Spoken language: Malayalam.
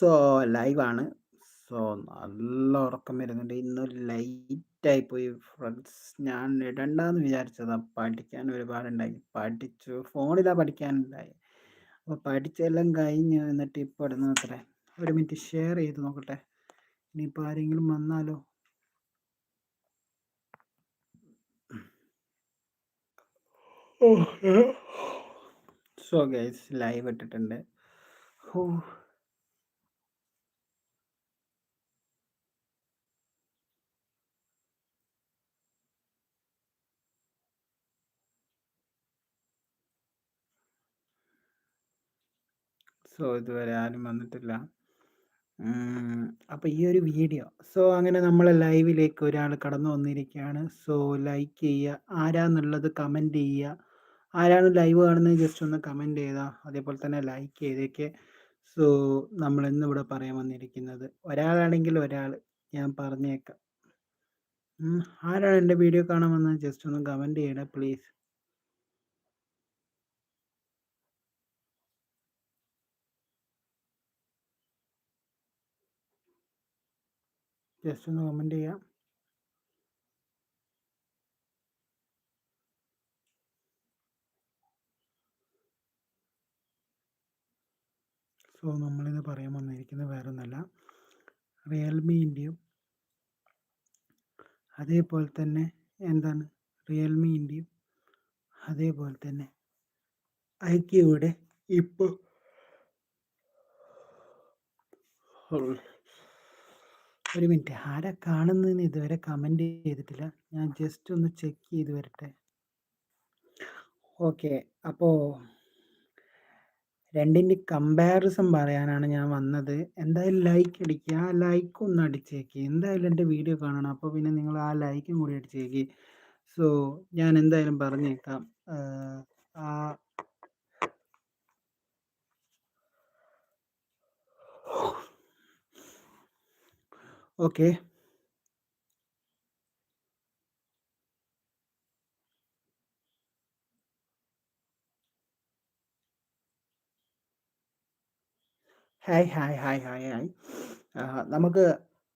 സോ ലൈവാണ്. സോ നല്ല ഉറക്കം വരുന്നുണ്ട്. ഇന്ന് ലൈറ്റായി പോയി ഫ്രണ്ട്സ്. ഞാൻ ഇടണ്ടെന്ന് വിചാരിച്ചതാ. പഠിക്കാൻ ഒരുപാടുണ്ടായി. പഠിച്ചു. ഫോണിലാ പഠിക്കാനുണ്ടായി. അപ്പോൾ പഠിച്ചെല്ലാം കഴിഞ്ഞു. എന്നിട്ട് ഇപ്പോൾ ഇടുന്നത്രേ. ഒരു മിനിറ്റ് ഷെയർ ചെയ്ത് നോക്കട്ടെ. ഇനിയിപ്പോൾ ആരെങ്കിലും വന്നാലോ? സോ ഗൈസ് ലൈവ് ഇട്ടിട്ടുണ്ട്. ഹോ സോ ഇതുവരെ ആരും വന്നിട്ടില്ല. അപ്പൊ അപ്പോൾ ഈ ഒരു വീഡിയോ സോ അങ്ങനെ നമ്മൾ ലൈവിലേക്ക് ഒരാൾ കടന്നു വന്നിരിക്കുകയാണ്. സോ ലൈക്ക് ചെയ്യുക. ആരാന്നുള്ളത് കമന്റ് ചെയ്യുക. ആരാണ് ലൈവ് കാണുന്നത് ജസ്റ്റ് ഒന്ന് കമന്റ് ചെയ്താ. അതേപോലെ തന്നെ ലൈക്ക് ചെയ്തേക്ക്. സോ നമ്മൾ ഇന്നിവിടെ പറയാൻ വന്നിരിക്കുന്നത് ഒരാളാണെങ്കിൽ ഒരാൾ ഞാൻ പറഞ്ഞേക്കാം. ആരാണ് എന്റെ വീഡിയോ കാണാൻ വന്നത് ജസ്റ്റ് ഒന്ന് കമന്റ് ചെയ്യണേ പ്ലീസ്. ജസ്റ്റ് ഒന്ന് കമന്റ് ചെയ്യാം. സോ നമ്മളിന്ന് പറയാൻ വന്നിരിക്കുന്നത് വേറൊന്നുമല്ല. റിയൽമിന്റെയും അതേപോലെ തന്നെ എന്താണ് റിയൽമിന്റെയും അതേപോലെ തന്നെ ഐക്യയുടെ ഇപ്പോൾ ഒരു മിനിറ്റ് ആരാ കാണുന്നതെന്ന് ഇതുവരെ കമന്റ് ചെയ്തിട്ടില്ല. ഞാൻ ജസ്റ്റ് ഒന്ന് ചെക്ക് ചെയ്ത് വരട്ടെ. ഓക്കെ. അപ്പോൾ രണ്ടിന്റെ കമ്പാരിസൺ പറയാനാണ് ഞാൻ വന്നത്. എന്തായാലും ലൈക്ക് അടിക്കുക. ആ ലൈക്ക് ഒന്ന് അടിച്ചേക്ക്. എന്തായാലും എന്റെ വീഡിയോ കാണണം. അപ്പോൾ പിന്നെ നിങ്ങൾ ആ ലൈക്കും കൂടി അടിച്ചേക്ക്. സോ ഞാൻ എന്തായാലും പറഞ്ഞേക്കാം. ആ Okay. Hi hi hi hi hi. ആഹ്, നമുക്ക്